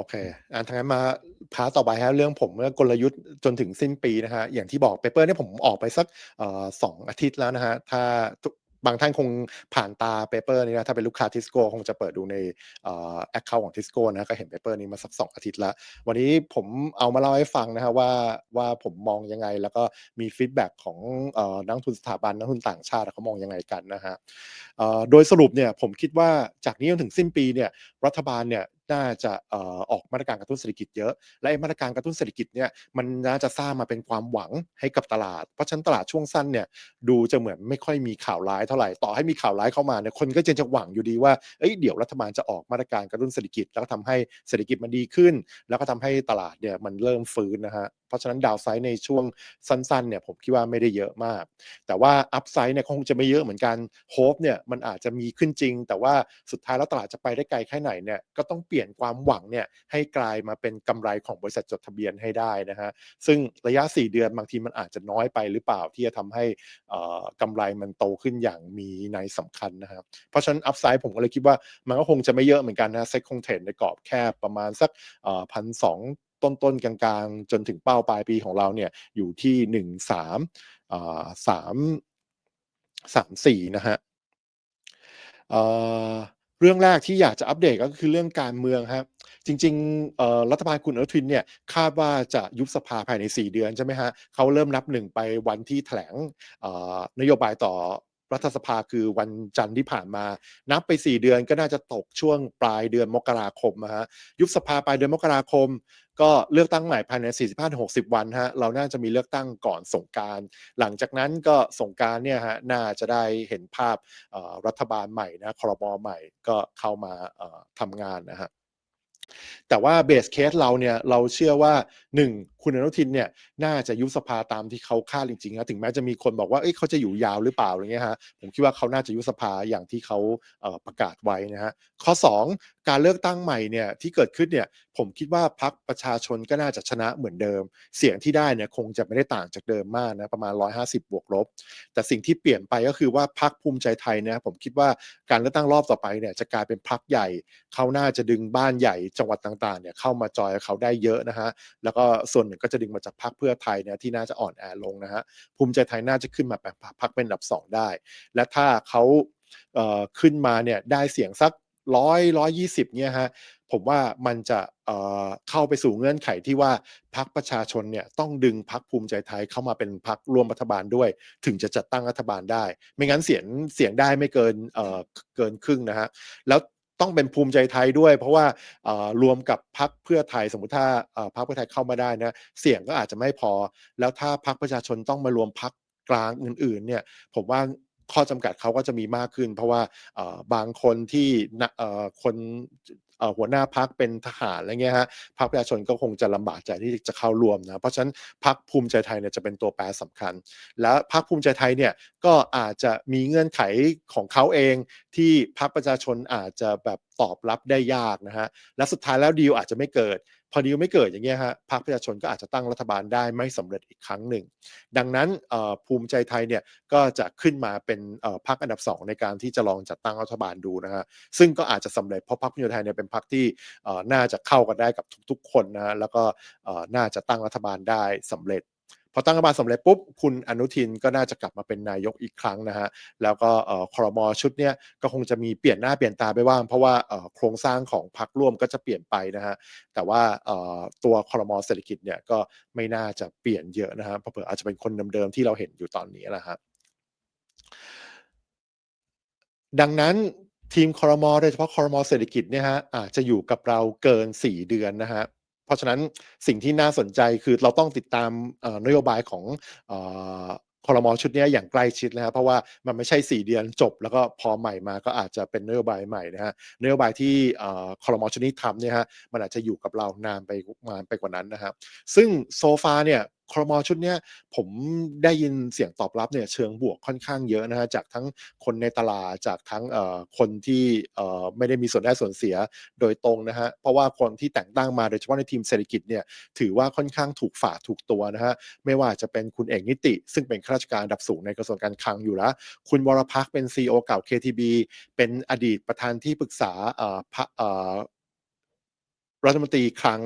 โอเคอ่าทางนั้นมาพาต่อไปครับเรื่องผมเรื่องกลยุทธ์จนถึงสิ้นปีนะฮะอย่างที่บอกเปเปอร์นี่ผมออกไปสักอสองอาทิตย์แล้วนะฮะถ้าบางท่านคงผ่านตาเปเปอร์นี้นะถ้าเป็นลูกค้าทิสโก้คงจะเปิดดูในแอคเคาท์ของทิสโก้นะก็เห็นเปเปอร์นี้มาสักสองอาทิตย์แล้ววันนี้ผมเอามาเล่าให้ฟังนะฮะว่าว่าผมมองยังไง แล้วก็มีฟีดแบ็กของอนักทุนสถาบันนักทุนต่างชาติเขามองยังไงกันนะฮะโดยสรุปเนี่ยผมคิดว่าจากนี้จนถึงสิ้นปีเนี่ยรัฐบาลเนี่ย น่าจะออกมาตรการกระตุ้นเศรษฐกิจเยอะ และไอ้มาตรการกระตุ้นเศรษฐกิจเนี่ยมันน่าจะสร้างมาเป็นความหวังให้กับตลาด เพราะฉะนั้นตลาดช่วงสั้นเนี่ยดูจะเหมือนไม่ค่อยมีข่าวร้ายเท่าไหร่ต่อให้มีข่าวร้ายเข้ามาเนี่ยคนก็จะจะหวังอยู่ดีว่าเอ้ยเดี๋ยวรัฐบาลจะออกมาตรการกระตุ้นเศรษฐกิจ แล้วก็ทำให้เศรษฐกิจมันดีขึ้น แล้วก็ทำให้ตลาดเนี่ยมันเริ่มฟื้นนะฮะเพราะฉะนั้นดาวไซด์ในช่วงสั้นๆเนี่ยผมคิดว่าไม่ได้เยอะมาก แต่ว่าอัพไซด์เนี่ยคงจะไม่เยอะเหมือนกันโฮปเนี่ยมันอาจจะมีขึ้นจริง แต่ว่าสุดท้ายแล้วตลาดจะไปได้ไกลแค่ไหนเนี่ยก็ต้องเปลี่ยนี่ยนความหวังเนี่ยให้กลายมาเป็นกำไรของบริษัทจดทะเบียนให้ได้นะฮะซึ่งระยะ 4 เดือนบางทีมันอาจจะน้อยไปหรือเปล่าที่จะทำให้กำไรมันโตขึ้นอย่างมีในสำคัญนะครับเพราะฉะนั้นอัพไซด์ผมก็เลยคิดว่ามันก็คงจะไม่เยอะเหมือนกันนะเซ็ตคงเทรดในกรอบแคบประมาณสักพันสองต้นๆกลางๆ จนถึงเป้าปลายปีของเราเนี่ยอยู่ที่หนึ่งสามสามสามสี่นะฮะ เรื่องแรกที่อยากจะอัปเดตก็คือเรื่องการเมืองครับจริงๆรัฐบาลคุณอนุทินเนี่ยคาดว่าจะยุบสภาภายใน 4 เดือนใช่ไหมฮะเขาเริ่มนับหนึ่งไปวันที่แถลงนโยบายต่อรัฐสภาคือวันจันทร์ที่ผ่านมา นับไป 4 เดือนก็น่าจะตกช่วงปลายเดือนมกราคมนะฮะยุบสภาปลายเดือนมกราคม ก็เลือกตั้งใหม่ภายใน 45-60 วันฮะเราน่าจะมีเลือกตั้งก่อนสงการ หลังจากนั้นก็สงการเนี่ยฮะน่าจะได้เห็นภาพรัฐบาลใหม่นะครมใหม่ก็เข้ามาทำงานนะฮะแต่ว่าเบสเคสเราเนี่ยเราเชื่อว่า 1. คุณอนุทินเนี่ยน่าจะยุบสภาตามที่เขาคาดจริงๆนะถึงแม้จะมีคนบอกว่าเอ้ยเขาจะอยู่ยาวหรือเปล่าอะไรเงี้ยฮะผมคิดว่าเขาน่าจะยุบสภาอย่างที่เขาประกาศไว้นะฮะข้อ 2 การเลือกตั้งใหม่เนี่ยที่เกิดขึ้นเนี่ยผมคิดว่าพรรคประชาชนก็น่าจะชนะเหมือนเดิม เสียงที่ได้เนี่ยคงจะไม่ได้ต่างจากเดิมมากนะประมาณ 150 บวกลบ แต่สิ่งที่เปลี่ยนไปก็คือว่าพรรคภูมิใจไทยเนี่ยผมคิดว่าการเลือกตั้งรอบต่อไปเนี่ยจะกลายเป็นพรรคใหญ่เขาน่าจะดึงบ้านใหญ่จังหวัดต่างๆเนี่ยเข้ามาจอยเขาได้เยอะนะฮะแล้วก็ส่วนนึ่งก็จะดึงมาจากพรรคเพื่อไทยเนี่ยที่น่าจะอ่อนแอลงนะฮะภูมิใจไทยน่าจะขึ้นมาแบบพรรคเป็นอันดับ 2 ได้ และถ้าเขาเขึ้นมาเนี่ยได้เสียงสักร้อยร้อยยี่สิบเนี่ยฮะผมว่ามันจะเเข้าไปสู่เงื่อนไขที่ว่าพรรคประชาชนเนี่ยต้องดึงพรรคภูมิใจไทยเข้ามาเป็นพรรคร่วมรัฐบาลด้วย ถึงจะจัดตั้งรัฐบาลได้ ไม่งั้นเสียงเสียงได้ไม่เกินเเกินครึ่งนะฮะแล้ว ต้องเป็นภูมิใจไทยด้วย เพราะว่ารวมกับพักเพื่อไทยสมมติถ้าพักเพื่อไทยเข้ามาได้นะเสียงก็อาจจะไม่พอ แล้วถ้าพักประชาชนต้องมารวมพักกลางอื่นๆเนี่ยผมว่าข้อจำกัดเขาก็จะมีมากขึ้น เพราะว่าบางคนที่คน หัวหน้าพักเป็นทหารอะไรเงี้ยฮะพรรคประชาชนก็คงจะลำบากใจที่จะเข้าร่วมนะเพราะฉะนั้นพักภูมิใจไทยเนี่ยจะเป็นตัวแปรสำคัญ และพักภูมิใจไทยเนี่ยก็อาจจะมีเงื่อนไขของเขาเองที่พักประชาชนอาจจะแบบตอบรับได้ยากนะฮะและสุดท้ายแล้วดีลอาจจะไม่เกิด พอดีลไม่เกิดอย่างเงี้ยฮะพรรคประชาชนก็อาจจะตั้งรัฐบาลได้ไม่สำเร็จอีกครั้งหนึ่ง ดังนั้นภูมิใจไทยเนี่ยก็จะขึ้นมาเป็นพรรคอันดับ 2 ในการที่จะลองจัดตั้งรัฐบาลดูนะฮะซึ่งก็อาจจะสำเร็จเพราะพรรคภูมิใจไทยเนี่ยเป็นพรรคที่น่าจะเข้ากันได้กับทุกๆ คนนะฮะแล้วก็น่าจะตั้งรัฐบาลได้สำเร็จ พอตั้งรัฐบาลสำเร็จปุ๊บคุณอนุทินก็น่าจะกลับมาเป็นนายกอีกครั้งนะฮะแล้วก็คอรมอชุดเนี้ยก็คงจะมีเปลี่ยนหน้าเปลี่ยนตาไปบ้างเพราะว่าโครงสร้างของพรรคร่วมก็จะเปลี่ยนไปนะฮะแต่ว่าตัวคอรมอเศรษฐกิจเนี่ยก็ไม่น่าจะเปลี่ยนเยอะนะฮะเพราะเผื่ออาจจะเป็นคนเดิมๆที่เราเห็นอยู่ตอนนี้แหละฮะดังนั้นทีมคอรมอโดยเฉพาะคอรมอเศรษฐกิจเนี่ยฮะอาจจะอยู่กับเราเกิน 4 เดือนนะฮะเราะฉะนั้นสิ่งที่น่าสนใจคือเราต้องติดตามนโยบายของคอรมอชุดนี้อย่างใกล้ชิดนะครับเพราะว่ามันไม่ใช่ 4 เดือนจบ แล้วก็พอใหม่มาก็อาจจะเป็นนโยบายใหม่นะฮะนโยบายที่คอรมอชุดนี้ทำเนี่ยฮะมันอาจจะอยู่กับเรานานไปนานไปกว่านั้นนะครับซึ่งโซฟาเนี่ย ครมชุดนี้ผมได้ยินเสียงตอบรับเนี่ยเชิงบวกค่อนข้างเยอะนะฮะจากทั้งคนในตลาดจากทั้งคนที่ไม่ได้มีส่วนได้ส่วนเสียโดยตรงนะฮะเพราะว่าคนที่แต่งตั้งมาโดยเฉพาะในทีมเศรษฐกิจเนี่ยถือว่าค่อนข้างถูกฝาถูกตัวนะฮะไม่ว่าจะเป็นคุณเอกนิติ ซึ่งเป็นข้าราชการดับสูงในกระทรวงการคลังอยู่แล้วคุณวรพักเป็น CEO เก่า KTB เป็นอดีตประธานที่ปรึกษา รัฐมนตรีคลัง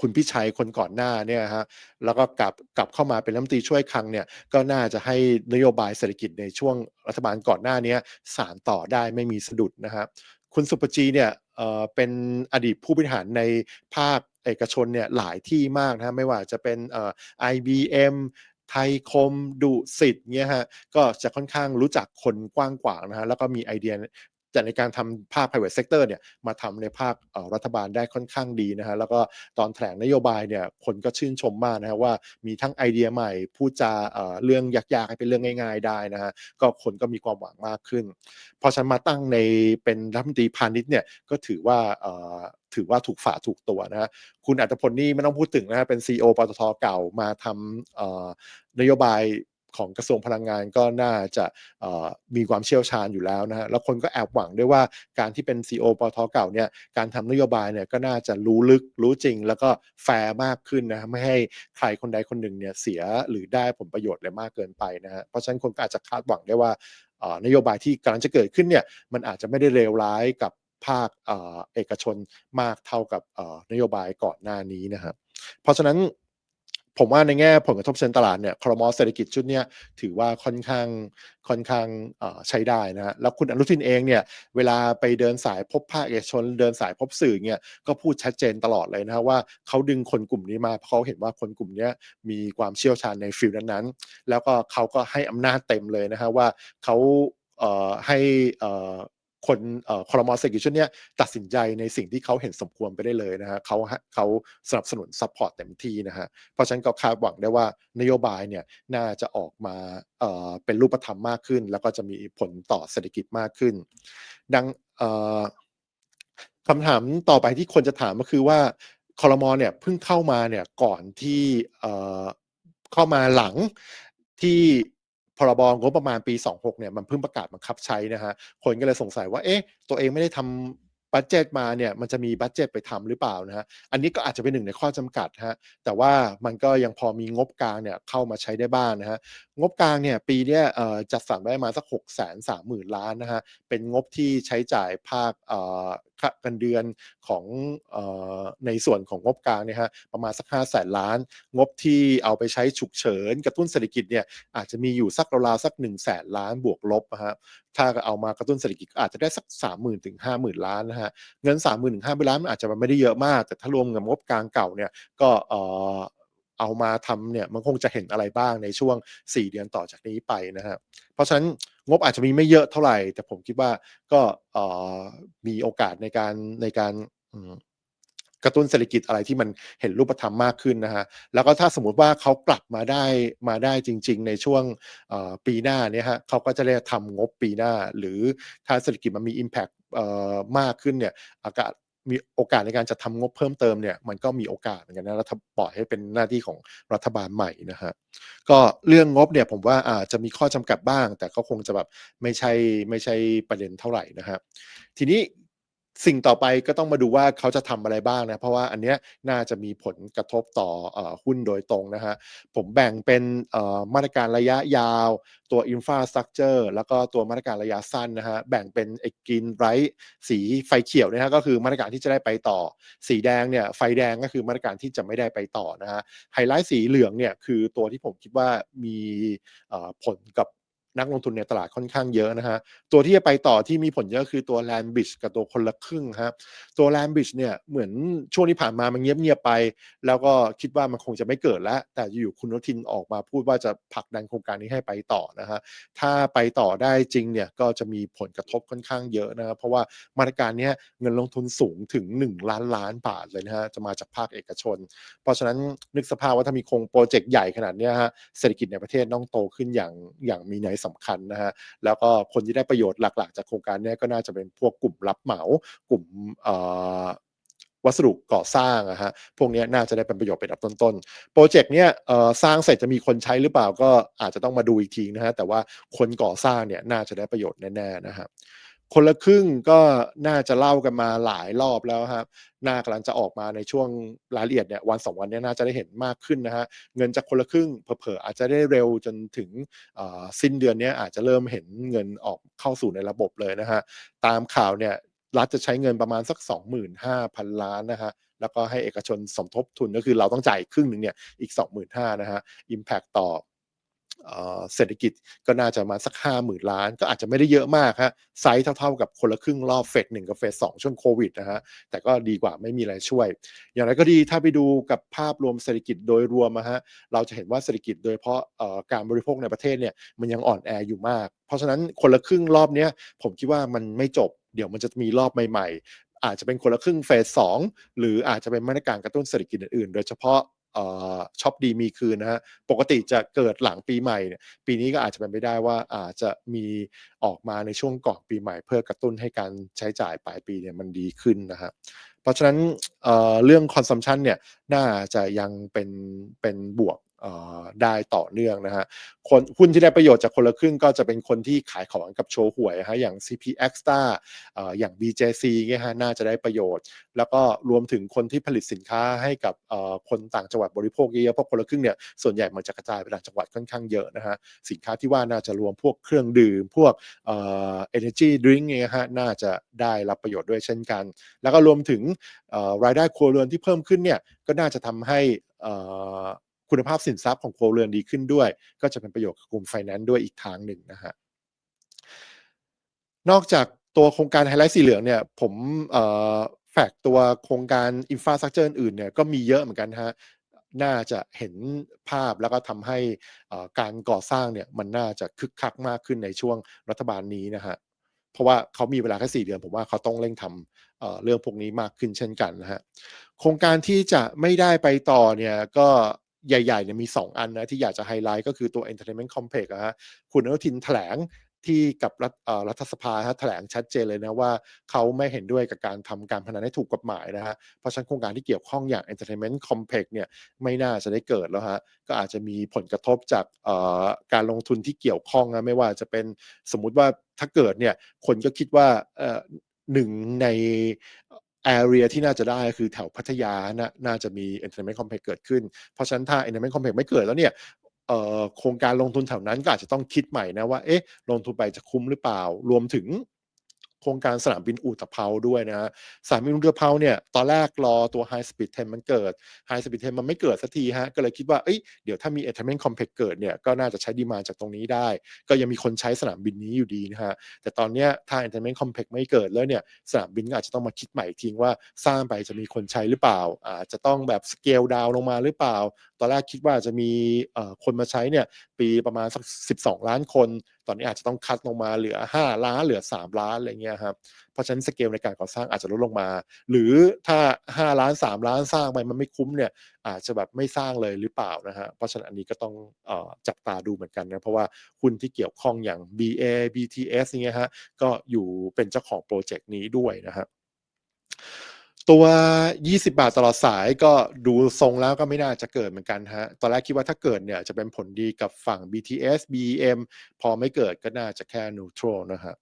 คุณพิชัยคนก่อนหน้าเนี่ยฮะแล้วก็กลับกลับเข้ามาเป็นรัฐมนตรีช่วยคลังเนี่ยก็น่าจะให้นโยบายเศรษฐกิจในช่วงรัฐบาลก่อนหน้านี้สานต่อได้ไม่มีสะดุดนะครับคุณสุปจีเนี่ยเป็นอดีตผู้บริหารในภาคเอกชนเนี่ยหลายที่มากนะไม่ว่าจะเป็น IBM ไทยคมดุสิตเนี่ยฮะก็จะค่อนข้างรู้จักคนกว้างกว่านะฮะแล้วก็มีไอเดีย แต่ในการทำภาค private sector เนี่ยมาทำในภาครัฐบาลได้ค่อนข้างดีนะฮะแล้วก็ตอนแถลงนโยบายเนี่ยคนก็ชื่นชมมากนะฮะว่ามีทั้งไอเดียใหม่พูดจาเรื่องยากๆให้เป็นเรื่องง่าย ๆ ได้นะฮะก็คนก็มีความหวังมากขึ้น พอฉันมาตั้งในเป็นรัฐมนตรีพาณิชย์เนี่ยก็ถือว่าถือว่าถูกฝ่าถูกตัวนะฮะคุณอัตพลนี่ไม่ต้องพูดถึงนะฮะเป็น CEO ปตทเก่ามาทำนโยบาย ของกระทรวงพลังงานก็น่าจะมีความเชี่ยวชาญอยู่แล้วนะฮะแล้วคนก็แอบหวังด้วยว่าการที่เป็น CEO ปทเก่าเนี่ยการทำนโยบายเนี่ยก็น่าจะรู้ลึกรู้จริง แล้วก็แฟร์มากขึ้นนะไม่ให้ใครคนใดคนหนึ่งเนี่ยเสียหรือได้ผลประโยชน์เลยมากเกินไปนะฮะเพราะฉะนั้นคนก็อาจจะคาดหวังได้ว่านโยบายที่กำลังจะเกิดขึ้นเนี่ยมันอาจจะไม่ได้เลวร้ายกับภาคเอกชนมากเท่ากับนโยบายก่อนหน้านี้นะครับเพราะฉะนั้น ผมว่าในแง่ผลกระทบเชิงตลาดเนี่ยครมเศรษฐกิจชุดนี้ถือว่าค่อนข้างค่อนข้างใช้ได้นะฮะแล้วคุณอนุทินเองเนี่ยเวลาไปเดินสายพบภาคเอกชน เดินสายพบสื่อเนี่ยก็พูดชัดเจนตลอดเลยนะฮะว่าเขาดึงคนกลุ่มนี้มาเพราะเขาเห็นว่าคนกลุ่มนี้มีความเชี่ยวชาญในฟิลนั้นๆ แล้วก็เขาก็ให้อำนาจเต็มเลยนะฮะว่าเขาให้ คนคอรมอเศรษฐกิจชุดนี้ตัดสินใจในสิ่งที่เขาเห็นสมควรไปได้เลยนะฮะเขาเขาสนับสนุนซัพพอร์ตเต็มที่นะฮะเพราะฉะนั้นก็คาดหวังได้ว่านโยบายเนี่ยน่าจะออกมาเเป็นรูปธรรมมากขึ้น แล้วก็จะมีผลต่อเศรษฐกิจมากขึ้น ดังคำถามต่อไปที่คนจะถามก็คือว่าคอรมอเนี่ยเพิ่งเข้ามาเนี่ยก่อนที่เข้ามาหลังที่ พรบงบประมาณปี 26เนี่ยมันเพิ่งประกาศบังคับใช้นะฮะคนก็เลยสงสัยว่าเอ๊ะตัวเองไม่ได้ทำ บัตเจตมาเนี่ยมันจะมีบัตเจตไปทำหรือเปล่านะฮะอันนี้ก็อาจจะเป็นหนึ่งในข้อจำกัดฮะแต่ว่ามันก็ยังพอมีงบกลางเนี่ยเข้ามาใช้ได้บ้างนะฮะงบกลางเนี่ยปีนี้จัดสรรได้มาสัก6 3 0 0 0 0ล้านนะฮะเป็นงบที่ใช้จ่ายภาคค่ากันเดือนของในส่วนของงบกลางเนี่ยฮะประมาณสัก5 0 0แสนล้าน งบที่เอาไปใช้ฉุกเฉินกระตุ้นเศรษฐกิจเนี่ยอาจจะมีอยู่สักราวๆสัก1 0 0 0 0แสนล้านบวกลบนะฮะถ้าเอามากระตุ้นเศรษฐกิจอาจจะได้สัก3 0,000ถึง50,000ล้านนะฮะเงิน 3 0,000ถึง50,000ล้านมันอาจจะไม่ได้เยอะมาก แต่ถ้ารวมกับงบกลางเก่าเนี่ยก็เอามาทำเนี่ยมันคงจะเห็นอะไรบ้างในช่วง 4 เดือนต่อจากนี้ไปนะฮะเพราะฉะนั้นงบอาจจะมีไม่เยอะเท่าไหร่ แต่ผมคิดว่าก็มีโอกาสในการในการ กระตุ้นเศรษฐกิจอะไรที่มันเห็นรูปธรรมมากขึ้นนะฮะแล้วก็ถ้าสมมุติว่าเขากลับมาได้มาได้จริง ๆ ในช่วงปีหน้าเนี่ยฮะเขาก็จะได้ทำงบปีหน้า หรือถ้าเศรษฐกิจมันมี Impact มากขึ้นเนี่ยอากาศมีโอกาสในการจะทำงบเพิ่มเติมเนี่ยมันก็มีโอกาสเหมือนกันนะแล้วถ้าปล่อยให้เป็นหน้าที่ของรัฐบาลใหม่นะฮะก็เรื่องงบเนี่ยผมว่าอาจจะมีข้อจำกัดบ้าง แต่ก็คงจะแบบไม่ใช่ไม่ใช่ประเด็นเท่าไหร่นะฮะทีนี้ สิ่งต่อไปก็ต้องมาดูว่าเขาจะทำอะไรบ้างนะ เพราะว่าอันเนี้ยน่าจะมีผลกระทบต่อหุ้นโดยตรงนะฮะ ผมแบ่งเป็นมาตรการระยะยาว ตัว Infrastructure แล้วก็ตัวมาตรการระยะสั้นนะฮะ แบ่งเป็นไอ้กินไรสีไฟเขียวนะฮะก็คือมาตรการที่จะได้ไปต่อ สีแดงเนี่ยไฟแดงก็คือมาตรการที่จะไม่ได้ไปต่อนะฮะไฮไลท์สีเหลืองเนี่ยคือตัวที่ผมคิดว่ามีผลกับ นักลงทุนในตลาดค่อนข้างเยอะนะฮะตัวที่จะไปต่อที่มีผลเยอะคือตัว Land Bridge กับตัวคนละครึ่งครับตัว Land Bridge เนี่ยเหมือนช่วงที่ผ่านมามันเงียบๆไป แล้วก็คิดว่ามันคงจะไม่เกิดแล้ว แต่อยู่คุณนทินออกมาพูดว่าจะผลักดันโครงการนี้ให้ไปต่อนะฮะถ้าไปต่อได้จริงเนี่ยก็จะมีผลกระทบค่อนข้างเยอะนะครับเพราะว่ามาตรการนี้เงินลงทุนสูงถึง 1 ล้านล้านบาทเลยนะฮะจะมาจากภาคเอกชน เพราะฉะนั้นนึกสภาพว่าถ้ามีโครงโปรเจกต์ใหญ่ขนาดนี้ฮะเศรษฐกิจในประเทศต้องโตขึ้นอย่างอย่างมีนัยสำคัญนะฮะแล้วก็คนที่ได้ประโยชน์หลัก ๆ จากโครงการนี้ก็น่าจะเป็นพวกกลุ่มรับเหมากลุ่มวัสดุก่อสร้างอะฮะ พวกนี้น่าจะได้เป็นประโยชน์เป็นอันดับต้นๆ โปรเจกต์เนี้ยสร้างเสร็จจะมีคนใช้หรือเปล่าก็อาจจะต้องมาดูอีกทีนะฮะ แต่ว่าคนก่อสร้างเนี่ยน่าจะได้ประโยชน์แน่ๆนะครับ คนละครึ่งก็น่าจะเล่ากันมาหลายรอบแล้วครับน่ากำลังจะออกมาในช่วงรายละเอียดเนี่ยวันสองวันนี้น่าจะได้เห็นมากขึ้นนะฮะเงินจากคนละครึ่งเผลอๆอาจจะได้เร็วจนถึงสิ้นเดือนนี้อาจจะเริ่มเห็นเงินออกเข้าสู่ในระบบเลยนะฮะตามข่าวเนี่ยรัฐจะใช้เงินประมาณสัก 25,000 ล้านนะฮะแล้วก็ให้เอกชนสมทบทุนก็คือเราต้องจ่ายครึ่งหนึ่งเนี่ยอีก 25,000นะฮะ Impact ต่อ เศรษฐกิจก็น่าจะมาสัก 50,000 ล้าน ก็อาจจะไม่ได้เยอะมากฮะไซส์เท่าๆกับคนละครึ่งรอบเฟสหนึ่งกับเฟสสองช่วงโควิดนะฮะแต่ก็ดีกว่าไม่มีอะไรช่วย อย่างไรก็ดีถ้าไปดูกับภาพรวมเศรษฐกิจโดยรวมนะฮะเราจะเห็นว่าเศรษฐกิจโดยเฉพาะการบริโภคในประเทศเนี่ยมันยังอ่อนแออยู่มาก เพราะฉะนั้นคนละครึ่งรอบนี้ผมคิดว่ามันไม่จบเดี๋ยวมันจะมีรอบใหม่ ๆ อาจจะเป็นคนละครึ่งเฟสสองหรืออาจจะเป็นมาตรการกระตุ้นเศรษฐกิจอื่นๆ โดยเฉพาะ ช็อปดีมีคืนนะฮะปกติจะเกิดหลังปีใหม่เนี่ยปีนี้ก็อาจจะเป็นไปได้ว่าอาจจะมีออกมาในช่วงก่อนปีใหม่ เพื่อกระตุ้นให้การใช้จ่ายปลายปีเนี่ยมันดีขึ้นนะฮะเพราะฉะนั้นเเรื่องคอนซัมชันเนี่ยน่าจะยังเป็นเป็นบวก ได้ต่อเนื่องนะฮะคนหุ้นที่ได้ประโยชน์จากคนละครึ่งก็จะเป็นคนที่ขายของกับโชว์หวยฮะอย่าง CP Extra อย่าง BJC เงี้ยฮะน่าจะได้ประโยชน์ แล้วก็รวมถึงคนที่ผลิตสินค้าให้กับคนต่างจังหวัดบริโภคเยอะเพราะคนละครึ่งเนี่ยส่วนใหญ่มันจะกระจายไปต่างจังหวัดค่อนข้างเยอะนะฮะสินค้าที่ว่าน่าจะรวมพวกเครื่องดื่ม พวกเอ่อ energy drink เงี้ยฮะน่าจะได้รับประโยชน์ด้วยเช่นกัน แล้วก็รวมถึงรายได้ครัวเรือนที่เพิ่มขึ้นเนี่ยก็น่าจะทำให้ คุณภาพสินทรัพย์ของครัวเรือนดีขึ้นด้วย ก็จะเป็นประโยชน์กับกลุ่มไฟแนนซ์ด้วยอีกทางหนึ่งนะฮะนอกจากตัวโครงการไฮไลท์สีเหลืองเนี่ยผมแฟกตัวโครงการอินฟราสตรักเจอร์อื่นเนี่ยก็มีเยอะเหมือนกันฮะน่าจะเห็นภาพแล้วก็ทำให้การก่อสร้างเนี่ยมันน่าจะคึกคักมากขึ้นในช่วงรัฐบาลนี้นะฮะเพราะว่าเขามีเวลาแค่สี่เดือน ผมว่าเขาต้องเร่งทำเรื่องพวกนี้มากขึ้นเช่นกันนะฮะโครงการที่จะไม่ได้ไปต่อเนี่ยก็ ใหญ่ๆเนี่ยมี 2 อันนะที่อยากจะไฮไลท์ก็คือตัว Entertainment Complex นะฮะคุณอนุทินแถลงที่กับรัฐรัฐสภาแถลงชัดเจนเลยนะว่าเขาไม่เห็นด้วยกับการทำการพนันให้ถูกกฎหมายนะฮะเพราะฉะนั้นโครงการที่เกี่ยวข้องอย่าง Entertainment Complex เนี่ยไม่น่าจะได้เกิดแล้วฮะก็อาจจะมีผลกระทบจากการลงทุนที่เกี่ยวข้องนะไม่ว่าจะเป็นสมมุติว่าถ้าเกิดเนี่ยคนก็คิดว่าหนึ่งใน แอเรียที่น่าจะได้คือแถวพัทยานะน่าจะมี entertainment complex เกิดขึ้น เพราะฉะนั้นถ้า entertainment complex ไม่เกิดแล้วเนี่ยโครงการลงทุนแถวนั้นก็อาจจะต้องคิดใหม่นะว่าเอ๊ะลงทุนไปจะคุ้มหรือเปล่า รวมถึง โครงการสนามบินอู่ตะเภาด้วยนะฮะสนามบินอู่ตะเภาเนี่ยตอนแรกรอตัว High Speed 10 มันเกิด High Speed 10 มันไม่เกิดสักทีฮะก็เลยคิดว่าเอ้ยเดี๋ยวถ้ามี Entertainment Complex เกิดเนี่ยก็น่าจะใช้ดีมาจากตรงนี้ได้ ก็ยังมีคนใช้สนามบินนี้อยู่ดีนะฮะแต่ตอนเนี้ยถ้า Entertainment Complex ไม่เกิดแล้วเนี่ยสนามบินก็อาจจะต้องมาคิดใหม่ทิ้งว่าสร้างไปจะมีคนใช้หรือเปล่าอาจจะต้องแบบสเกลดาวลงมาหรือเปล่า ตอนแรกคิดว่าจะมีคนมาใช้เนี่ยปีประมาณสัก 12 ล้านคน ตอนนี้อาจจะต้องคัดลงมาเหลือ 5 ล้านเหลือ 3 ล้านอะไรเงี้ยครับเพราะฉะนั้นสเกลในการก่อสร้างอาจจะลดลงมา หรือถ้า 5 ล้าน 3 ล้านสร้างไปมันไม่คุ้มเนี่ยอาจจะแบบไม่สร้างเลยหรือเปล่านะฮะเพราะฉะนั้นอันนี้ก็ต้องอจับตาดูเหมือนกันนะเพราะว่าหุ้นที่เกี่ยวข้องอย่าง BA BTS เนี่ยฮะก็อยู่เป็นเจ้าของโปรเจกต์นี้ด้วยนะฮะ ตัว 20 บาทตลอดสายก็ดูทรงแล้วก็ไม่น่าจะเกิดเหมือนกันฮะ ตอนแรกคิดว่าถ้าเกิดเนี่ยจะเป็นผลดีกับฝั่ง BTS BEM พอไม่เกิดก็น่าจะแค่ neutral นะฮะ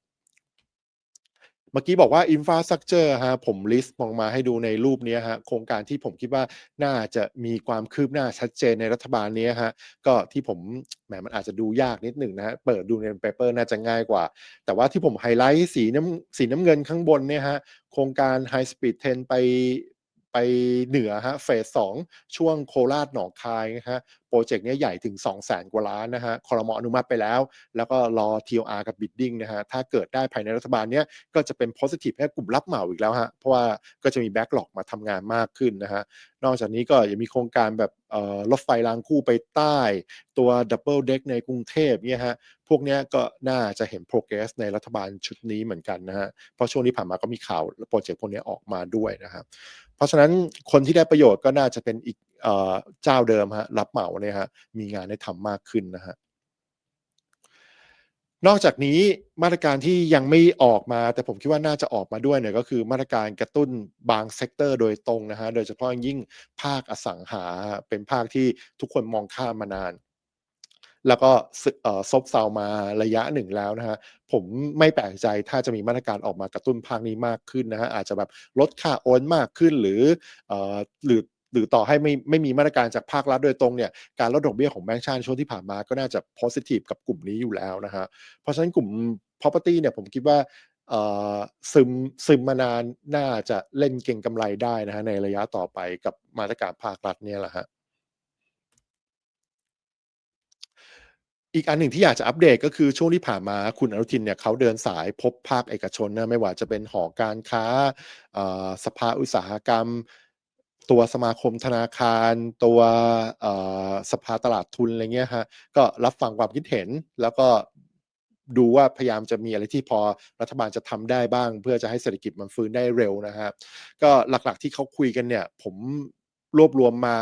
มื่อกี้บอกว่า Infrastructure ฮะผมลิสต์มองมาให้ดูในรูปนี้ฮะโครงการที่ผมคิดว่าน่าจะมีความคืบหน้าชัดเจนในรัฐบาลนี้ฮะก็ที่ผมแหมมันอาจจะดูยากนิดหนึ่งนะฮะเปิดดูในเปเปอร์น่าจะง่ายกว่า แต่ว่าที่ผมไฮไลท์สีน้ำสีน้ำเงินข้างบนเนี่ยฮะโครงการ High Speed 10 ไป ไปเหนือฮะเฟสสองช่วงโคราชหนองคายนะฮะโปรเจกต์นี้ใหญ่ถึง 2 0 0 0 0 0กว่าล้านนะฮะคอรมออนุมัติไปแล้ว แล้วก็รอ TOR กับ bidding นะฮะถ้าเกิดได้ภายในรัฐบาลเนี้ยก็จะเป็น positive ให้กลุ่มรับเหมาอีกแล้วฮะเพราะว่าก็จะมี backlog มาทำงานมากขึ้นนะฮะนอกจากนี้ก็ยังมีโครงการแบบรถไฟรางคู่ไปใต้ ตัว double deck ในกรุงเทพเนี่ยฮะพวกนี้ก็น่าจะเห็น progress ในรัฐบาลชุดนี้เหมือนกันนะฮะเพราะช่วงที่ผ่านมาก็มีข่าวโปรเจกต์พวกนี้ออกมาด้วยนะครับ เพราะฉะนั้นคนที่ได้ประโยชน์ก็น่าจะเป็นอีกเจ้าเดิมฮะรับเหมาเนี่ยฮะมีงานได้ทำมากขึ้นนะฮะนอกจากนี้มาตรการที่ยังไม่ออกมา แต่ผมคิดว่าน่าจะออกมาด้วยเนี่ยก็คือมาตรการกระตุ้นบางเซกเตอร์โดยตรงนะฮะโดยเฉพาะยิ่งภาคอสังหาเป็นภาคที่ทุกคนมองข้ามมานาน แล้วก็ซบเซามาระยะหนึ่งแล้วนะฮะผมไม่แปลกใจถ้าจะมีมาตรการออกมากระตุ้นภาคนี้มากขึ้นนะฮะอาจจะแบบลดค่าโอนมากขึ้นหรือหรือหรือต่อให้ไม่ไม่มีมาตรการจากภาครัฐโดยตรงเนี่ยการลดดอกเบี้ยของแบงก์ชาติช่วงที่ผ่านมาก็น่าจะ positive กับกลุ่มนี้อยู่แล้วนะฮะเพราะฉะนั้นกลุ่ม property เนี่ยผมคิดว่าซึมซึมมานานน่าจะเล่นเก่งกำไรได้นะครับในระยะต่อไปกับมาตรการภาครัฐเนี่ยแหละครั อีกอันหนึ่งที่อยากจะอัปเดตก็คือช่วงที่ผ่านมาคุณอนุทินเนี่ยเขาเดินสายพบภาคเอกชนนะไม่ว่าจะเป็นหอการค้าสภาอุตสาหกรรม ตัวสมาคมธนาคาร ตัวสภาตลาดทุนอะไรเงี้ยฮะก็รับฟังความคิดเห็นแล้วก็ดูว่าพยายามจะมีอะไรที่พอรัฐบาลจะทำได้บ้าง เพื่อจะให้เศรษฐกิจมันฟื้นได้เร็วนะฮะก็หลักๆที่เขาคุยกันเนี่ย ผม รวบรวมมา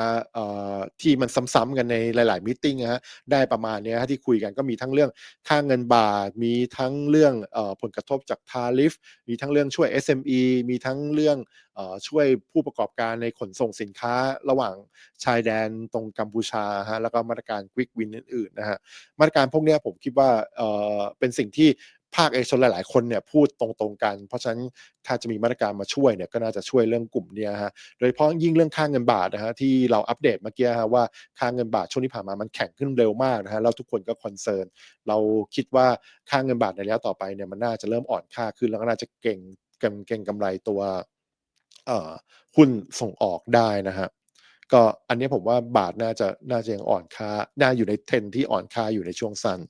ที่มันซ้ำๆกันในหลาย ๆมิ팅นะฮะได้ประมาณนี้ที่คุยกันก็มีทั้งเรื่องค่าเงินบาท มีทั้งเรื่องผลกระทบจากทาริฟมีทั้งเรื่องช่วย SME มีทั้งเรื่องช่วยผู้ประกอบการในขนส่งสินค้าระหว่างชายแดนตรงกัมพูชาฮะแล้วก็มาตรการ Quick Win อื่นๆนะฮะมาตรการพวกนี้ผมคิดว่าเป็นสิ่งที่ ภาคเอกชนหลาย ๆ คนเนี่ยพูดตรงๆกัน เพราะฉะนั้นถ้าจะมีมาตรการมาช่วยเนี่ยก็น่าจะช่วยเรื่องกลุ่มเนี้ฮะโดยเฉพาะยิ่งเรื่องค่าเงินบาทนะฮะที่เราอัปเดตเมื่อกี้ฮะว่าค่าเงินบาทช่วงที่ผ่านมามันแข็งขึ้นเร็วมากนะฮะแล้วทุกคนก็คอนเซิร์นเราคิดว่าค่าเงินบาทในระยะต่อไปเนี่ยมันน่าจะเริ่มอ่อนค่าขึ้นแล้วก็น่าจะเก่งเก่งกำไรตัวหุ้นส่งออกได้นะฮะก็อันนี้ผมว่าบาทน่าจะน่าจะยังอ่อนค่า น่าอยู่ในเทรนที่อ่อนค่าอยู่ในช่วงสั้น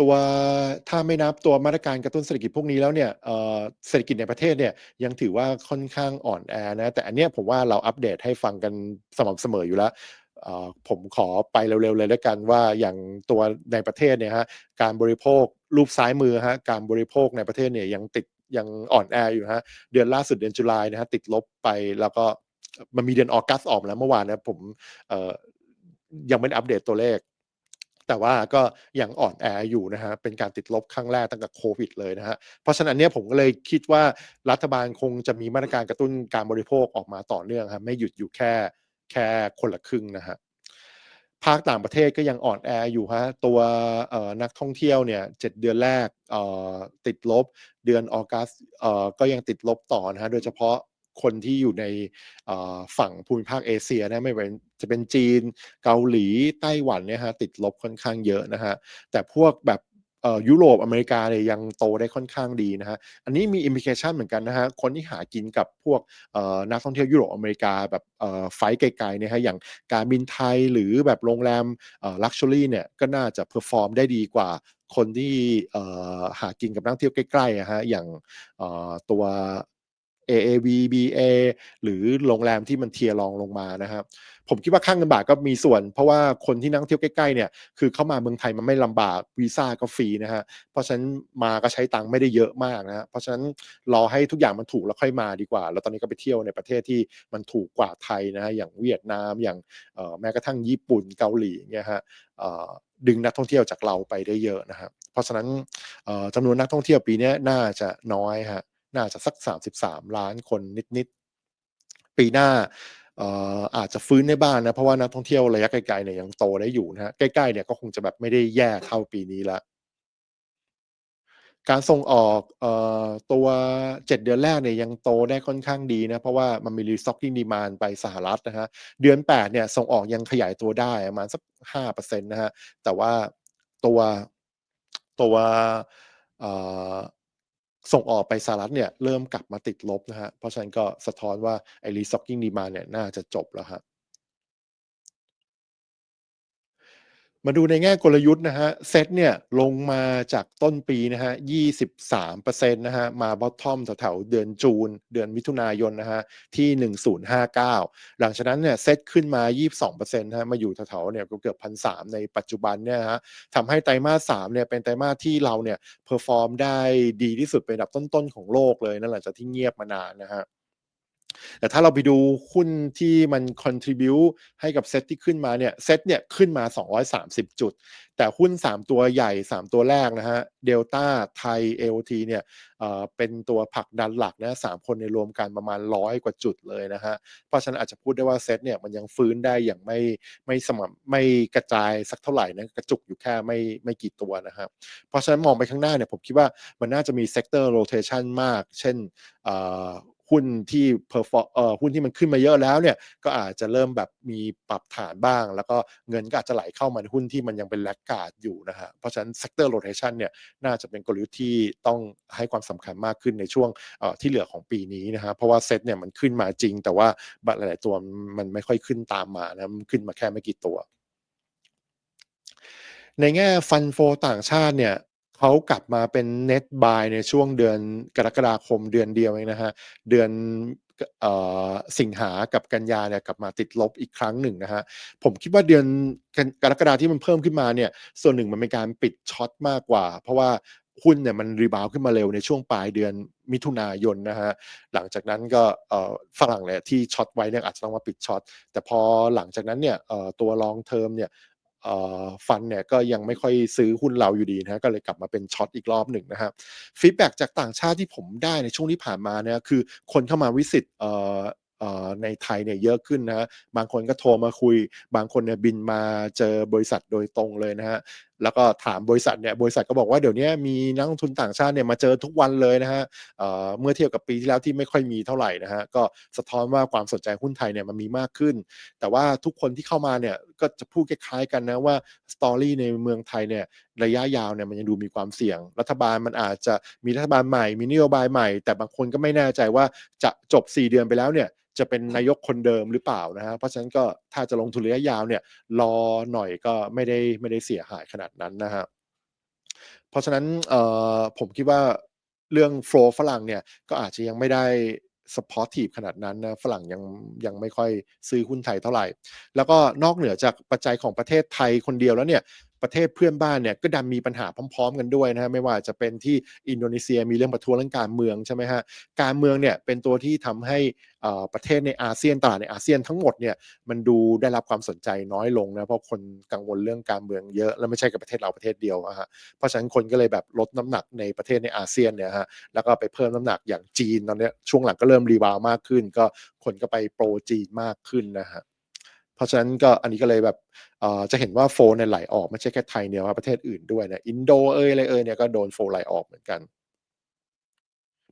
ตัวถ้าไม่นับตัวมาตรการกระตุ้นเศรษฐกิจพวกนี้แล้วเนี่ยเศรษฐกิจในประเทศเนี่ยยังถือว่าค่อนข้างอ่อนแอนะแต่อันเนี้ยผมว่าเราอัปเดตให้ฟังกันสม่ำเสมออยู่แล้วผมขอไปเร็วๆเลยแล้วกันว่าอย่างตัวในประเทศเนี่ยฮะการบริโภครูปซ้ายมือฮะการบริโภคในประเทศเนี่ยยังติดยังอ่อนแออยู่ฮะเดือนล่าสุดเดือนตุลานะฮะติดลบไปแล้วก็มันมีเดือนออกัสออกแล้วเมื่อวานนะผมยังไม่ได้อัปเดตตัวเลข แต่ว่าก็ยังอ่อนแออยู่นะฮะเป็นการติดลบครั้งแรกตั้งแต่โควิดเลยนะฮะเพราะฉะนั้นเนี่ยผมก็เลยคิดว่ารัฐบาลคงจะมีมาตรการกระตุ้นการบริโภคออกมาต่อเนื่องครับไม่หยุดอยู่แค่แค่คนละครึ่งนะฮะภาคต่างประเทศก็ยังอ่อนแออยู่ฮะตัวนักท่องเที่ยวเนี่ยเจ็ดเดือนแรกติดลบ เดือนออกัสก็ยังติดลบต่อนะฮะโดยเฉพาะ คนที่อยู่ในฝั่งภูมิภาคเอเชียนะไม่เป็นจะเป็นจีนเกาหลีไต้หวันเนี่ยฮะติดลบค่อนข้างเยอะนะฮะแต่พวกแบบยุโรปอเมริกาเนี่ยยังโตได้ค่อนข้างดีนะฮะ อันนี้มีอิมพิเคชันเหมือนกันนะฮะ คนที่หากินกับพวกนักท่องเที่ยวยุโรปอเมริกาแบบไฟไกลๆเนี่ยฮะ อย่างการบินไทยหรือแบบโรงแรมลักชัวรี่เนี่ยก็น่าจะเพอร์ฟอร์มได้ดีกว่าคนที่หากินกับนักท่องเที่ยวใกล้ๆฮะ อย่างตัว AAV BA หรือโรงแรมที่มันเทียรองลงมานะครับผมคิดว่าค่างเงินบาทก็มีส่วน เพราะว่าคนที่นั่งเที่ยวใกล้ๆเนี่ยคือเข้ามาเมืองไทยมันไม่ลำบากวีซ่าก็ฟรีนะฮะเพราะฉะนั้นมาก็ใช้ตังค์ไม่ได้เยอะมากนะฮะเพราะฉะนั้นรอให้ทุกอย่างมันถูกแล้วค่อยมาดีกว่า แล้วตอนนี้ก็ไปเที่ยวในประเทศที่มันถูกกว่าไทยนะฮะอย่างเวียดนามอย่างแม้กระทั่งญี่ปุ่นเกาหลีเนี่ยฮะดึงนักท่องเที่ยวจากเราไปได้เยอะนะครับเพราะฉะนั้นจำนวนนักท่องเที่ยวปีนี้น่าจะน้อยฮะ น่าจะสัก 33 ล้านคนนิดๆ ปีหน้าอาจจะฟื้นได้บ้างนะเพราะว่านักท่องเที่ยวระยะไกลๆเนี่ยยังโตได้อยู่นะฮะใกล้ๆเนี่ยก็คงจะแบบไม่ได้แย่เท่าปีนี้ล้วการส่งออกออตัว7เดือนแรกเนี่ยยังโตได้ค่อนข้างดีนะ เพราะว่ามันมี restocking demand ไปสหรัฐนะฮะเดือน8เนี่ยส่งออกยังขยายตัวได้ประมาณสัก5%นะฮะแต่ว่าตัวตัว ส่งออกไปสหรัฐเนี่ยเริ่มกลับมาติดลบนะฮะเพราะฉะนั้นก็สะท้อนว่าไอ้รีซ็อกกิ้งดีมาเนี่ยน่าจะจบแล้วฮะ มาดูในแง่กลยุทธ์นะฮะเซตเนี่ยลงมาจากต้นปีนะฮะ 23%นะฮะ มาบอททอมแถวๆเดือนจูน เดือนมิถุนายนนะฮะ ที่ 1059 หลังจากนั้นเนี่ยเซตขึ้นมา 22%นะฮะ มาอยู่แถวๆเนี่ยเกือบพันสในปัจจุบันเนี่ยฮะทำให้ไตรมาส3เนี่ยเป็นไตรมาสที่เราเนี่ยเพอร์ฟอร์มได้ดีที่สุดเป็นอันดับต้นๆของโลกเลยนั่นหลังจากที่เงียบมานานนะฮะ แต่ถ้าเราไปดูหุ้นที่มัน contribu ให้กับเซตที่ขึ้นมาเนี่ยเซตเนี่ยขึ้นมา 230 จุด แต่หุ้น 3 ตัวใหญ่ 3 ตัวแรกนะฮะเดลต้าไทย AOT เนี่ยเเป็นตัวผลักดันหลักนะสามคนในรวมกันประมาณร้อยกว่าจุดเลยนะฮะเพราะฉะนั้นอาจจะพูดได้ว่าเซตเนี่ยมันยังฟื้นได้อย่างไม่ไม่สม่ำไม่กระจายสักเท่าไหร่นะกระจุกอยู่แค่ไม่ไม่กี่ตัวนะครับเพราะฉะนั้นมองไปข้างหน้าเนี่ยผมคิดว่ามันน่าจะมีเซกเตอร์โรเทชันมาก เช่น หุ้นที่เพอร์ฟอร์เอ่อหุ้นที่มันขึ้นมาเยอะแล้วเนี่ยก็อาจจะเริ่มแบบมีปรับฐานบ้าง แล้วก็เงินก็อาจจะไหลเข้ามาในหุ้นที่มันยังเป็นแลกกาดอยู่นะฮะเพราะฉะนั้น sector rotation เนี่ยน่าจะเป็นกลยุทธ์ที่ต้องให้ความสำคัญมากขึ้นในช่วงเอ่อที่เหลือของปีนี้นะฮะเพราะว่าเซ็ตเนี่ยมันขึ้นมาจริง แต่ว่าบัตรหลายๆตัวมันไม่ค่อยขึ้นตามมานะมันขึ้นมาแค่ไม่กี่ตัวในแง่ฟันโฟต่างชาติเนี่ย เขากลับมาเป็น net buy ในช่วงเดือนกรกฎาคมเดือนเดียวเองนะฮะ เดือนสิงหากับกันยาเนี่ยกลับมาติดลบอีกครั้งหนึ่งนะฮะ ผมคิดว่าเดือนกรกฎาที่มันเพิ่มขึ้นมาเนี่ย ส่วนหนึ่งมันเป็นการปิดช็อตมากกว่า เพราะว่าหุ้นเนี่ยมันรีบาวขึ้นมาเร็วในช่วงปลายเดือนมิถุนายนนะฮะ หลังจากนั้นก็ฝรั่งเนี่ยที่ช็อตไว้เนี่ยอาจจะต้องมาปิดช็อต แต่พอหลังจากนั้นเนี่ยตัว long term เนี่ย ฟันเนี่ยก็ยังไม่ค่อยซื้อหุ้นเราอยู่ดีนะก็เลยกลับมาเป็นช็อตอีกรอบหนึ่งนะครับฟีดแบ็จากต่างชาติที่ผมได้ในช่วงที่ผ่านมาเนี่ยคือคนเข้ามาวิสิตในไทยเนี่ยเยอะขึ้นนะฮะบางคนก็โทรมาคุย บางคนเนี่ยบินมาเจอบริษัทโดยตรงเลยนะฮะแล้วก็ถามบริษัทเนี่ยบริษัทก็บอกว่าเดี๋ยวนี้มีนักลงทุนต่างชาติเนี่ยมาเจอทุกวันเลยนะฮะเเมื่อเทียบกับปีที่แล้วที่ไม่ค่อยมีเท่าไหร่นะฮะก็สะท้อนว่าความสนใจหุ้นไทยเนี่ยมันมีมากขึ้น แต่ว่าทุกคนที่เข้ามาเนี่ยก็จะพูดคล้ายๆกันนะว่าสตอรี่ในเมืองไทยเนี่ยระยะยาวเนี่ยมันยังดูมีความเสี่ยง รัฐบาลมันอาจจะมีรัฐบาลใหม่ มีนโยบายใหม่ แต่บางคนก็ไม่แน่ใจว่าจะจบ 4 เดือนไปแล้วเนี่ยจะเป็นนายกคนเดิมหรือเปล่านะฮะเพราะฉะนั้นก็ถ้าจะลงทุนระยะยาวเนี่ยรอหน่อยก็ไม่ได้ไม่ได้เสียหายขนาดนั้นนะฮะเพราะฉะนั้นเอ่อผมคิดว่าเรื่องโฟลฝรั่งเนี่ยก็อาจจะยังไม่ได้ supportive ขนาดนั้นนะฝรั่งยังยังไม่ค่อยซื้อหุ้นไทยเท่าไหร่ แล้วก็นอกเหนือจากปัจจัยของประเทศไทยคนเดียวแล้วเนี่ย ประเทศเพื่อนบ้านเนี่ยก็ดันมีปัญหาพร้อม ๆ กันด้วยนะฮะไม่ว่าจะเป็นที่อินโดนีเซียมีเรื่องประท้วงเรื่องการเมืองใช่ไหมฮะการเมืองเนี่ยเป็นตัวที่ทำให้ประเทศในอาเซียนตลาดในอาเซียนทั้งหมดเนี่ยมันดูได้รับความสนใจน้อยลงนะเพราะคนกังวลเรื่องการเมืองเยอะแล้วไม่ใช่กับประเทศเราประเทศเดียวอะฮะเพราะฉะนั้นคนก็เลยแบบลดน้ำหนักในประเทศในอาเซียนเนี่ยฮะแล้วก็ไปเพิ่มน้ำหนักอย่างจีนตอนนี้ช่วงหลังก็เริ่มรีบาวมากขึ้น ก็คนก็ไปโปรจีนมากขึ้นนะฮะ ราะฉะนั้นก็อันนี้ก็เลยแบบจะเห็นว่าโฟนเนี่ยไหลออกไม่ใช่แค่ไทยเนี่ยว่าประเทศอื่นด้วยนะอินโดเอยอะไรเอยเนี่ยก็โดนโฟไหลออกเหมือนกัน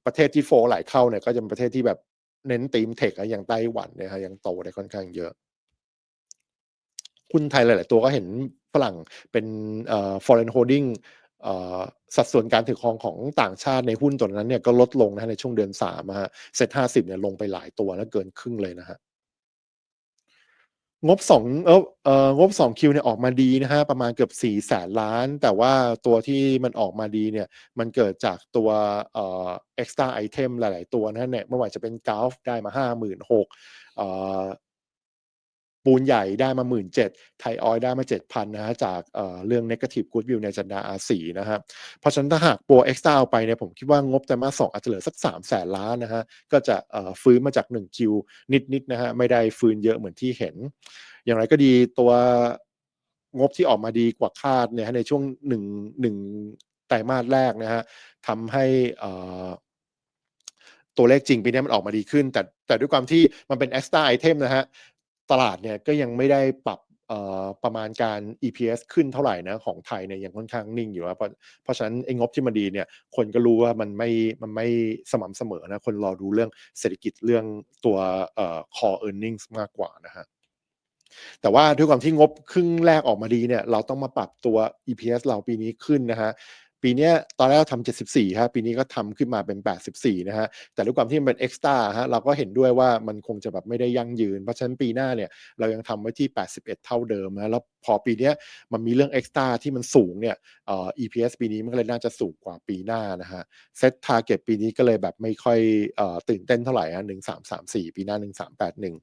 ประเทศที่โฟไหลเข้าเนี่ยก็จะเป็นประเทศที่แบบเน้นตีมเทคอะอย่างไต้หวันเนี่ยฮะยังโตได้ค่อนข้างเยอะหุ้นไทยหลาย ๆ ตัวก็เห็นฝรั่งเป็นเอ่อ foreign holding สัดส่วนการถือครองของต่างชาติในหุ้นตัวนั้นเนี่ยก็ลดลงนะฮะในช่วงเดือนสามฮะเซ็ตห้าสิบเนี่ยลงไปหลายตัวแล้วเกินครึ่งเลยนะฮะ งบสองเออเอ่องคิวเนี่ยออกมาดีนะฮะประมาณเกือบสี่แสนล้าน แต่ว่าตัวที่มันออกมาดีเนี่ยมันเกิดจากตัวเอ่อ extra item หลาย ๆ ตัวนะเนี่ยไม่ว่าจะเป็น Gulf ได้มาห้าหมื่นหกเอ่อ ปูนใหญ่ได้มา 17,000ไทยออยได้มา 7,000นะฮะจากเเรื่อง negative goodwill ในจันดา R4 นะครับเพราะฉะนั้นถ้าหากปัว extra เอาไปเนี่ยผมคิดว่างบไตรมาส2อาจจะเหลือสัก3แสนล้านนะฮะก็จะฟื้นมาจาก 1Q นิดๆนะฮะไม่ได้ฟื้นเยอะเหมือนที่เห็น อย่างไรก็ดีตัวงบที่ออกมาดีกว่าคาดเนี่ยในช่วงหนึ่งหนึ่งไตรมาสแรกนะฮะทำให้ตัวเลขจริงปีนี้มันออกมาดีขึ้น แต่แต่ด้วยความที่มันเป็น extra item นะฮะ ตลาดเนี่ยก็ยังไม่ได้ปรับประมาณการ EPS ขึ้นเท่าไหร่นะของไทยเนี่ยยังค่อนข้างนิ่งอยู่นะเพราะเพราะฉะนั้นไอ้งบที่มันดีเนี่ยคนก็รู้ว่ามันไม่มันไม่สม่ำเสมอนะคนรอดูเรื่องเศรษฐกิจเรื่องตัวเอ่อ core earnings มากกว่านะฮะแต่ว่าด้วยความที่งบครึ่งแรกออกมาดีเนี่ยเราต้องมาปรับตัว EPS เราปีนี้ขึ้นนะฮะ ปีนี้ตอนแรกเราทำ74ฮะปีนี้ก็ทำขึ้นมาเป็น84นะฮะแต่ด้วยความที่มันเป็น extra ฮะเราก็เห็นด้วยว่ามันคงจะแบบไม่ได้ยั่งยืน เพราะฉะนั้นปีหน้าเนี่ยเรายังทำไว้ที่81เท่าเดิมนะแล้วพอปีนี้มันมีเรื่อง extra ที่มันสูงเนี่ยเอ่อ EPS ปีนี้มันก็เลยน่าจะสูงกว่าปีหน้านะฮะเซต target ปีนี้ก็เลยแบบไม่ค่อยเอ่อตื่นเต้นเท่าไหร่ฮะหนึ่งสามสามสี่ปีหน้าหนึ่งสามแปดหนึ่ง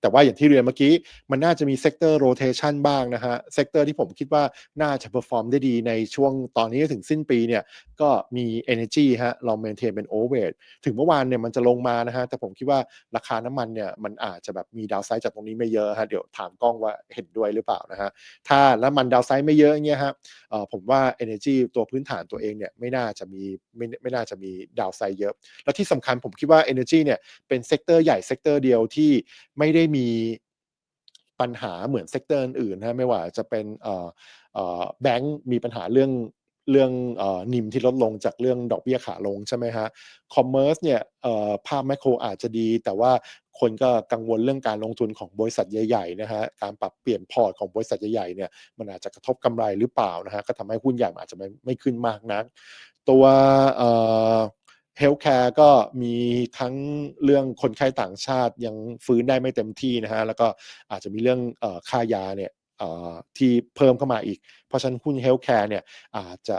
แต่ว่าอย่างที่เรียนเมื่อกี้มันน่าจะมีเซกเตอร์โรเทชันบ้างนะฮะเซกเตอร์ที่ผมคิดว่าน่าจะเพอร์ฟอร์มได้ดีในช่วงตอนนี้ถึงสิ้นปีเนี่ยก็มี energy ฮะเรา maintain เป็น overweight ถึงเมื่อวานเนี่ยมันจะลงมานะฮะแต่ผมคิดว่าราคาน้ำมันเนี่ยมันอาจจะแบบมีดาวไซด์จากตรงนี้ไม่เยอะฮะเดี๋ยวถามกล้องว่าเห็นด้วยหรือเปล่านะฮะถ้าน้ำมันดาวไซด์ไม่เยอะอย่างเงี้ยฮะเออผมว่า Energy ตัวพื้นฐานตัวเองเนี่ยไม่น่าจะมีไม่ไม่น่าจะมีดาวไซด์เยอะ แล้วที่สำคัญผมคิดว่า Energy เนี่ยเป็นเซกเตอร์ใหญ่เซกเตอร์เดียวที่ไม่ได้มีปัญหาเหมือนเซกเตอร์อื่นนะไม่ว่าจะเป็นเอ่อเอ่อแบงก์มีปัญหาเรื่อง เรื่องอ่อนิมที่ลดลงจากเรื่องดอกเบี้ยขาลงใช่ไหมฮะคอมเมอร์สเนี่ยภาพแมคโครอาจจะดี แต่ว่าคนก็กังวลเรื่องการลงทุนของบริษัทใหญ่ๆนะฮะการปรับเปลี่ยนพอร์ตของบริษัทใหญ่ๆเนี่ยมันอาจจะกระทบกำไรหรือเปล่านะฮะก็ทำให้หุ้นใหญ่อาจจะไม่ไม่ขึ้นมากนัก ตัวเฮลท์แคร์ก็มีทั้งเรื่องคนไข้ต่างชาติยังฟื้นได้ไม่เต็มที่นะฮะแล้วก็อาจจะมีเรื่องอค่ายาเนี่ย ที่เพิ่มเข้ามาอีก เพราะฉะนั้นหุ้นเฮลท์แคร์เนี่ยอาจจะ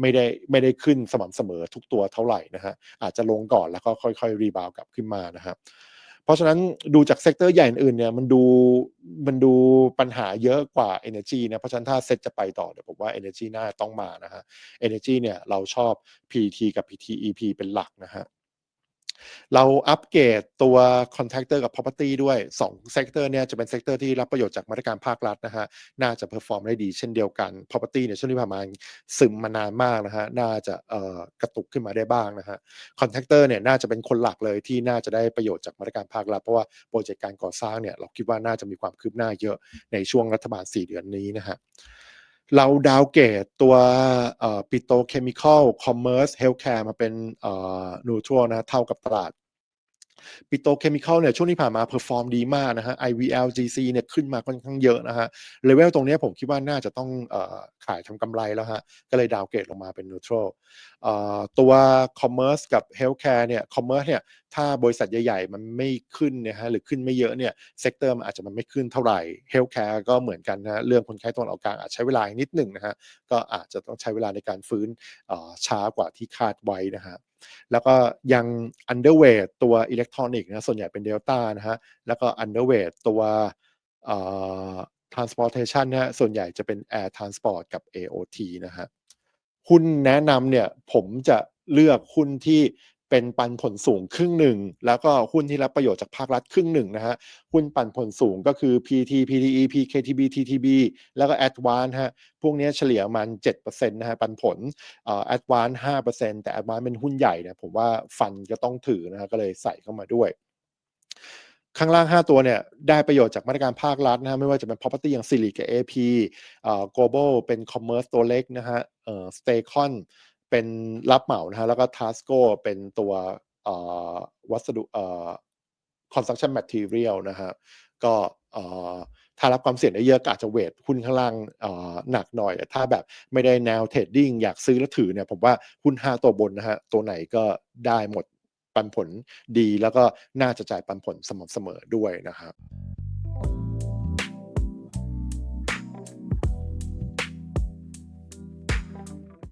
ไม่ได้ไม่ได้ขึ้นสม่ำเสมอทุกตัวเท่าไหร่นะฮะอาจจะลงก่อนแล้วก็ค่อยๆ รีบาวกลับขึ้นมานะฮะเพราะฉะนั้นดูจากเซกเตอร์ใหญ่อื่นเนี่ยมันดูมันดูปัญหาเยอะกว่า Energy นะเพราะฉะนั้นถ้าเซ็ตจะไปต่อเดี๋ยวผมว่า Energy น่าต้องมานะฮะ Energy เนี่ยเราชอบ PT กับ PTEP เป็นหลักนะฮะ เราอัปเกรดตัว Contractor กับ Property ด้วย2 Sector เนี่ยจะเป็น Sector ที่รับประโยชน์จากมาตรการภาครัฐนะฮะน่าจะ perform ได้ดีเช่นเดียวกัน Property เนี่ยช่วงที่ผ่านมาซึมมานานมากนะฮะน่าจะเอ่อกระตุกขึ้นมาได้บ้างนะฮะ Contractor เนี่ยน่าจะเป็นคนหลักเลยที่น่าจะได้ประโยชน์จากมาตรการภาครัฐเพราะว่าโปรเจกต์การก่อสร้างเนี่ยเราคิดว่าน่าจะมีความคืบหน้าเยอะในช่วงรัฐบาล 4 เดือนนี้นะฮะ เราดาวเกตตัวปิโตเคมีคอลคอมเมอร์สเฮลท์แคร์มาเป็นนูทรัลนะเท่ากับตลาด ปิโตเคมีคอลเนี่ยช่วงที่ผ่านมาเพอร์ฟอร์มดีมากนะฮะ IVL GC เนี่ยขึ้นมาค่อนข้างเยอะนะฮะเลเวลตรงนี้ผมคิดว่าน่าจะต้องอขายทำกำไรแล้วฮะก็เลยดาวเกรดลงมาเป็นนูทรัลตัวคอมเมอร์สกับเฮลท์แคร์เนี่ยคอมเมอร์สเนี่ยถ้าบริษัทใหญ่ๆ มันไม่ขึ้นนี่ยฮะหรือขึ้นไม่เยอะเนี่ยเซกเตอร์มันอาจจะมันไม่ขึ้นเท่าไหร่เฮลท์แคร์ก็เหมือนกันนะเรื่องคนไข้ตัวออกกลางอาจใช้เวลานิดหนึ่งนะฮะก็อาจจะต้องใช้เวลาในการฟื้นช้ากว่าที่คาดไว้นะฮะ แล้วก็ยัง underweight ตัวอิเล็กทรอนิกส์นะส่วนใหญ่เป็นเดลต้านะฮะแล้วก็ underweight ตัว transportation นะฮะส่วนใหญ่จะเป็น air transport กับ AOT นะฮะหุ้นแนะนำเนี่ยผมจะเลือกหุ้นที่ เป็นปันผลสูงครึ่งหนึ่ง แล้วก็หุ้นที่รับประโยชน์จากภาครัฐครึ่งหนึ่งนะฮะ หุ้นปันผลสูงก็คือ PT PTE PKTB TTB แล้วก็ Advance ฮะ พวกนี้เฉลี่ยมัน7%นะฮะปันผลเอ่อ Advance 5%แต่ Advance เป็นหุ้นใหญ่นี่ยผมว่าฟันก็ต้องถือนะฮะก็เลยใส่เข้ามาด้วยข้างล่าง 5 ตัวเนี่ยได้ประโยชน์จากมาตรการภาครัฐนะฮะไม่ว่าจะเป็น property อย่าง s i l i กับ AP เอ่อ global เป็น commerce ตัวเล็กนะฮะเอ่อ staycon เป็นรับเหมานะฮะแล้วก็ Tasco เป็นตัววัสดุเอ่อ construction material นะฮะก็ถ้ารับความเสี่ยงได้เยอะก็อาจจะเวทหุ้นข้างล่างหนักหน่อย ถ้าแบบไม่ได้แนวเทรดดิ้งอยากซื้อแล้วถือเนี่ยผมว่าหุ้น 5 ตัวบนนะฮะตัวไหนก็ได้หมดปันผลดีแล้วก็น่าจะจ่ายปันผลสม่ำเสมอด้วยนะครับ